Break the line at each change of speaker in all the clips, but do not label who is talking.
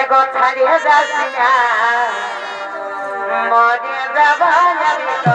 এগো ছাড়িয়ে যাচ্ছি না। মরে যাবা যাবি তো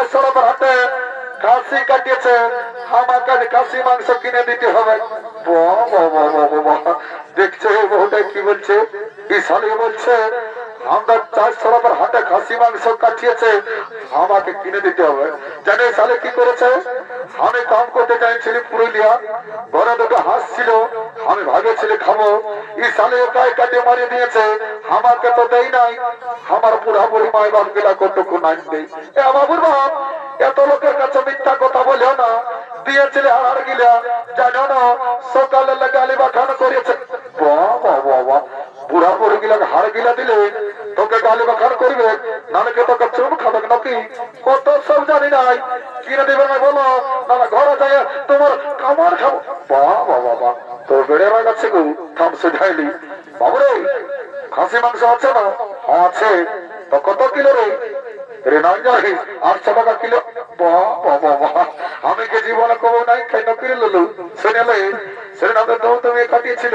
হাতের চার সরব হাতে কাশি কাটিয়েছে। আমাকে কাশি মাংস কিনে দিতে হবে। দেখছে বউটা কি বলছে? বিশালী বলছে আমরা চার সরবের হাতে খাসি মাংস কাটিয়েছে, আমাকে কিনে দিতে হবে। জানে সালে কি করেছে? আমি কাম করতে চাইছিলি পুরুলিয়া, ঘরে দুটো হাঁস ছিল, আমি ভাবেছিলি খাব। ই সালে গায়ে কাটিয়ে মারিয়ে দিয়েছে, আমাকে তো দেই নাই। আমার বুড়া বুড়ি মায় বাপ গেলা কতটুকু নাই দেই এ বাবুর বাপ, এত লোকের কাছে মিথ্যা কথা বলেও না। দিয়েছিলে হার গিলা, জানো না, সকালে গালি বাখানো করেছে বাহ বাহ বুড়া বুড়ি গিলা হার গিলা দিলে তোকে গালি বাখান করবে। নাহলে কে তোকে চুম খাবে নাকি? কত সব জানি নাই। কিনে দেবে না বলো। নাহলে ঘরে যাই তোমার কামার খাব। বাহ বাহ তোর বেড়ে রয়ে গো। বাবুরে, খাসি মাংস আছে না? আছে। তো কত কিলো রে? রে না জানি আটশো টাকা কিলো। বাহ বাহ আমি কে জীবনে কব নাই? কেন কিনে ললু? শুনেলে সেদিন আমাদের তুমি কাটিয়েছিল।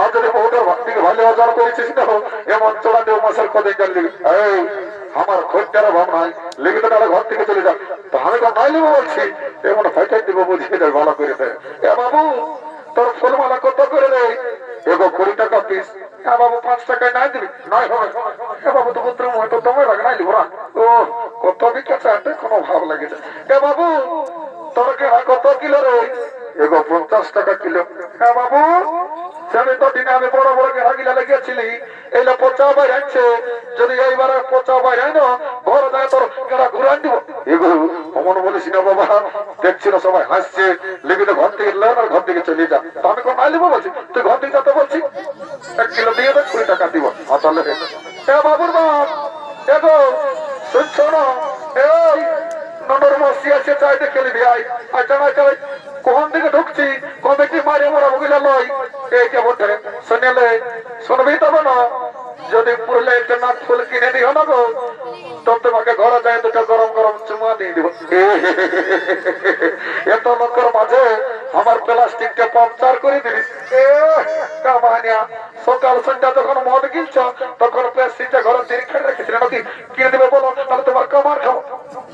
আর যদি বহুটার থেকে ভালো অর্জন করেছিস না এমন চোড়া দেব মাসের কদিন জানলি এই, আমার খোঁজটার ভাব নাই লেগে তো তারা ঘর থেকে চলে যা তো আমি তো নাই নেব বলছি, এমন ফাইটাই দিব বুঝিয়ে দেয় ভালো করে দেয়। এ বাবু, তোর ফুলমালা কত করে রে এগো কুড়ি টাকা পিস হ্যাঁ বাবু, পাঁচ টাকায় নাই দিবি? নাই হবে। এ বাবু, তো পুত্র হয়তো তোমার লাগে নাই লিবরা ও কত বিকাশ আছে কোনো ভাব লাগেছে এ বাবু, তোর কেনা কত কিলো রে? এগো পঞ্চাশ টাকা কিলো। হ্যাঁ বাবু সেদিন তো দিনে আমি বড় বড় গেড়া গিলা লেগেছিলি এইটা পচা বাইর আনছে, যদি এইবারে পচা বাইর আইন ঘরে যায় তোর গেড়া ঘুরান দিব? এগো অমন বলিস না বাবা, দেখছি না সবাই হাসছে, লেগে তো ঘর থেকে লেন আর ঘর থেকে চলে যা। তো আমি কোন নাই বলছি? তুই ঘর থেকে যেতে বলছি? এক কিলো দিয়ে দেখ কুড়ি টাকা দিব। আর এ বাবুর বাপ এগো শুনছো না? এই নম্বর মসি আছে, চাইতে খেলি ভাই আচ্ছা না চাই কোন দিকে ঢুকছি কমিটি মারে মোরা বুঝলা লই এই কে বটে শুনেলে শুনবি তবে না, যদি পুরলে একটা নাক ফুল কিনে দিও না গো তো তোমাকে ঘরে যায় দুটো গরম গরম চুমা দিয়ে দিব। এত লোকের মাঝে আমার প্লাস্টিকটা পাংচার করে এ, কামানিয়া, সকাল সন্ধ্যা যখন মদ কিনছ তখন প্লাস্টিকটা ঘরে দিয়ে খেয়ে রেখেছিল নাকি? কিনে দেবে বলো? তাহলে তোমার কামার খাব।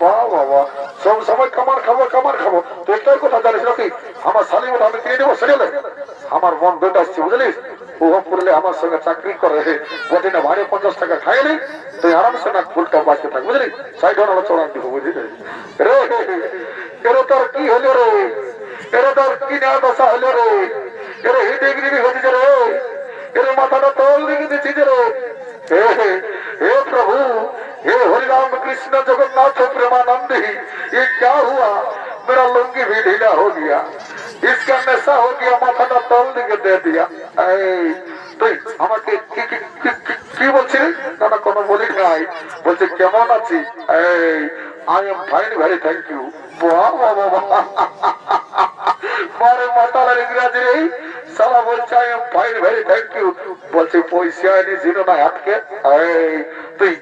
বাহ বাবা সব সময় কামার খাব কামার খাব। তো একটাই কথা আমার শালি মতো আমি কিনে দেবো সেরে আমার বন্ধুটা আসছে বুঝলিস ও পড়লে আমার সঙ্গে চাকরি করে বটে না ভাড়ে পঞ্চাশ টাকা খাইলি তুই আরামসে না ফুলটা বাঁচতে থাক বুঝলি সাইড হলো চড়ান দিব বুঝলি রে এরে তোর কি হলো রে এরে তোর কি না দশা হলো রে এরে হিডিগিরি হয়েছে রে এরে মাথাটা তোল দিকে দিচ্ছি রে हे प्रभु हे हरि राम कृष्ण जगन्नाथ प्रेमानंदी ये क्या हुआ मेरा लुंगी भी ढीला हो गया। इसका नशा हो गया, माथा का तौल दिखे दे दिया। তুই আমাকে কি কি কি বলছিস না না কোনো বলি নাই বলছে কেমন আছি এই আই এম ফাইন ভাই থ্যাংক ইউ বাবা বাবা মারে মাতালের ইংরাজি সালা বলছে I am very thank you বলছে, পয়সা এনে ছিল না হাতকে তুই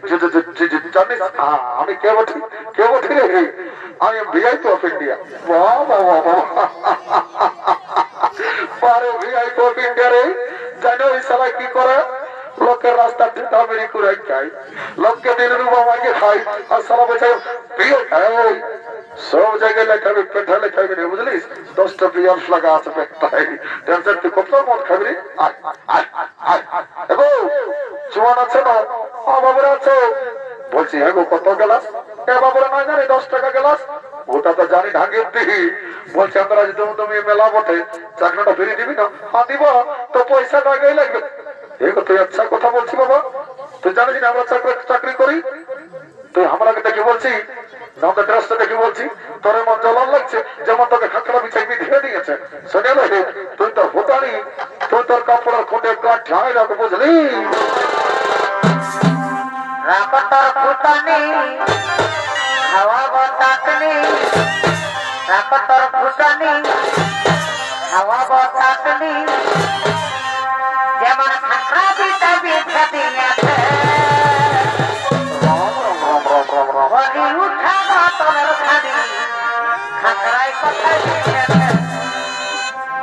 জানিস? আমি কে বটি? কে বটি রে? আই এম অফ ইন্ডিয়া বাহ বাহ বাহ পারে ভিআইপি অফ ইন্ডিয়া রে। জানো এই সালা কি করে? লোকের রাস্তা ঢুকা মেরি কুড়াই খাই লোককে দিন রুবা মাগে খাই আর সালা বলছে সব জায়গায় লেখাবি পেঠা লেখাবি রে বুঝলিস দশটা পিয়াস লাগা আছে পেটটাই টেনশন তুই কত মদ খাবি চুয়ান আছে না? ও বাবুরা আছে? বলছি হ্যাঁ কত গেলাস? এ নয় জানি দশ টাকা গেলাস। ওটা তো জানি ঢাকের দিহি। বলছে, আমরা যদি তুমি মেলা বটে, চাকরিটা ফিরিয়ে দিবি না? হ্যাঁ দিব, তো পয়সা টাকাই লাগবে। এই তুই আচ্ছা কথা বলছি বাবা। তুই জানিস না আমরা চাকরি চাকরি করি? তুই আমাকে দেখে বলছি আমাদের ড্রেসটা দেখে বলছি, তোর মন জ্বলান লাগছে, যেমন তোকে খাকড়া বিছাই ধীরে দিয়েছে। শুনে লো তুই তো ভুটানি তুই তোর কাপড়ের খুঁটে গাঠ ঠাই রাখ বুঝলি?
রাপতর ফুটানি হাওয়া বতাতনি রাপতর ফুটানি হাওয়া বতাতনি যেমন খাকরা বিটা বিছা দিয়েছে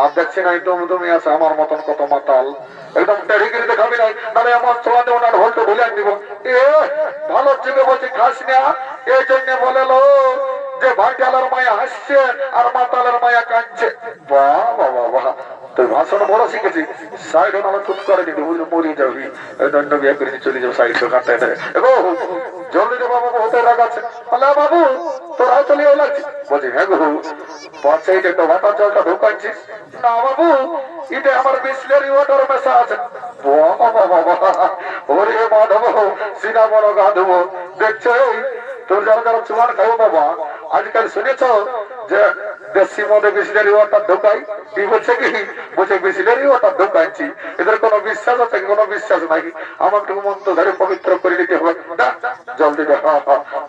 আর দেখছি না একদম তুমি আছে আমার মতন কত মাতাল। একদম টেরিগিরি দেখাবি নাই নাহলে আমার দেবো না হলতে ভুলে দিব এ, ভালো জিবে বলছি, খাস না। এই জন্য বলে লো যে ভাইটালের মায়া হাসছে আর মাতালের মায়া কাঁদছে। ভাষণ বড় শিখেছি সাইড চুপ করে দিবি বুঝলি মরিয়ে যাবি। দণ্ড বিয়ে করে চলে যাব সাইড জলদি হতে বলে বাবু তোর হাত চলিয়ে বলছি হ্যাঁ গো পাশে এটা তো ভাটা জলটা ঢুকাচ্ছিস না বাবু এটা আমার বিসলেরি ওয়াটার মেশা আছে ওরে মাধব সিনা বড় গাধব দেখছ তোর যারা যারা চুয়ান বাবা আজকাল শুনেছ যে দেশি মধ্যে বিসলেরি ওয়াটার ঢুকাই কি, বলছে কি বলছে বিসলেরি ওয়াটার ঢুকাইছি এদের কোনো বিশ্বাস আছে? কোনো বিশ্বাস নাই। আমার একটু মন তো ধরে পবিত্র করে নিতে হবে না হ্যাঁ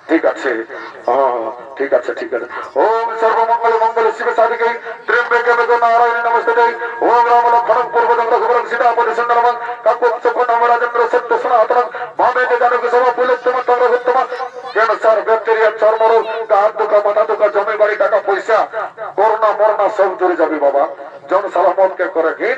ঠিক আছে। ঠিক আছে ঠিক আছে। ওম সর্বমঙ্গল, মঙ্গল, শিব সাধিকে ত্র্যম্বকে বেদ নারায়ণ নমস্তে। ওম রাম লক্ষণ পূর্ব চন্দ্র সুবরং সীতাপতি সুন্দরম। কাকুৎস নম রাজেন্দ্র সত্য সনাতন মামে জানক সব পুলিত্তম তন্দ্র উত্তম ক্যান্সার ব্যাকটেরিয়া চর্মরোগ হাত দুঃখ মাথা দুঃখ জমি বাড়ি টাকা পয়সা করোনা মরনা সব দূরে যাবে বাবা জন সালামতকে করে ঘিন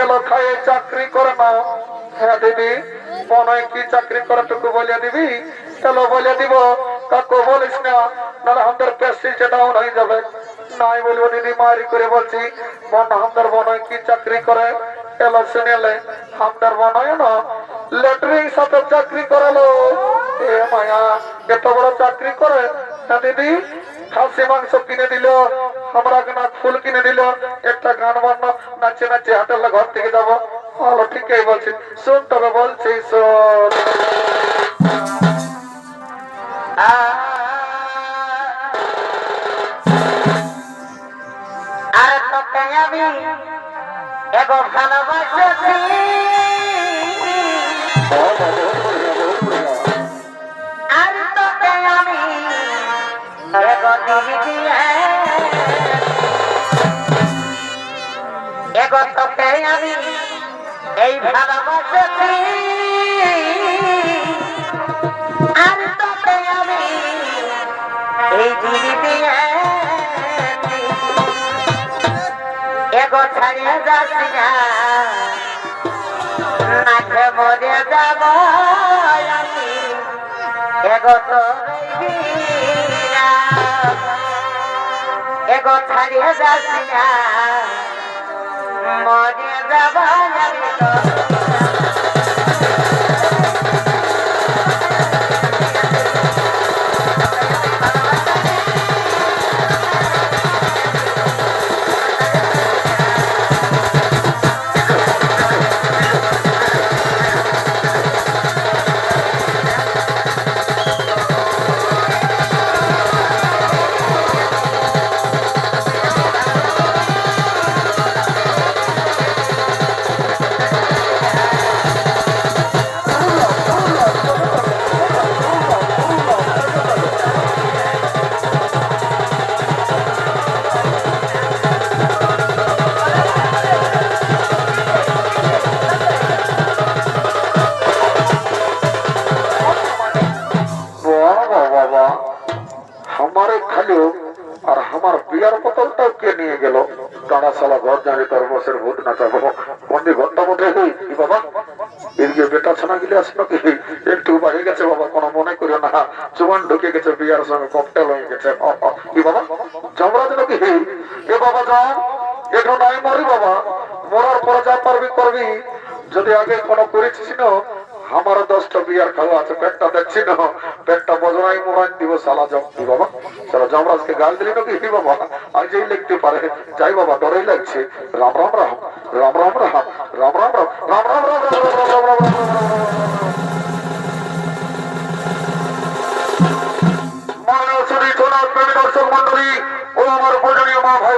এলো খাইয়ে চাকরি করে না হ্যাঁ দিদি। বনয় কি চাকরি করে টুকু বলে দিবি? এলো বলে দিব, কাকু, বলিস না, নাহলে আমাদের প্রেস্টিজ ডাউন হয়ে যাবে। নাই বলব, দিদি, মারি করে বলছি, মন হামদার বনয় কি চাকরি করে? এলো শুনেলে হামদার বনয় না লেটারিং সাথে চাকরি করালো। এ মায়া, এত বড় চাকরি করে? না দিদি, খাসি মাংস কিনে দিল। আমরা না ফুল কিনে দিল, একটা গান বান্না নাচে নাচে হাটের ঘর থেকে যাব। ভালো ঠিকই বলছি, শোন তবে বলছি, শোন।
আর তোকে আমি এগো আর তোকে আমি এগো দিদি দিয়ে এগো তোকে আমি এই ভালোবাসেছি। আর তোকে আমি এই দিদি এগো ছাড়িয়ে যাচ্ছি না। নাচে মরে যাব আমি। এগো এগো ছাড়িয়ে যাচ্ছি না। মরে যাব
আর আমার বিয়ার বোতলটাও কে নিয়ে গেল? সালা ঘর জানি তোর বসের ভূত কোনটি ঘরটা কি বাবা? এদিকে বেটা ছানা গিলে নাকি? একটু বাড়ি গেছে বাবা, কোনো মনে করিও না। চুমান ঢুকে গেছে বিয়ার সঙ্গে, ককটেল হয়ে গেছে। কি বাবা? জমরাজ নাকি? এ বাবা যাও একটু নাই মরি বাবা। মরার পরে যা পারবি, করবি। যদি আগে কোনো করেছিস না আমার দশটা বিয়ার খাওয়া আছে পেটটা দেখছি না পেটটা বজরাই মোড়াই দিব সালা জম বাবা সালা জমরাজকে গাল দিলি নাকি বাবা আজই লিখতে পারে যাই বাবা ডরেই লাগছে রাম রাম রাম রাম রাম রাম রাম রাম রাম রাম রাম রাম রাম রাম রাম রাম রাম দর্শক মন্ডলী ও আমার পূজনীয় মা ভাই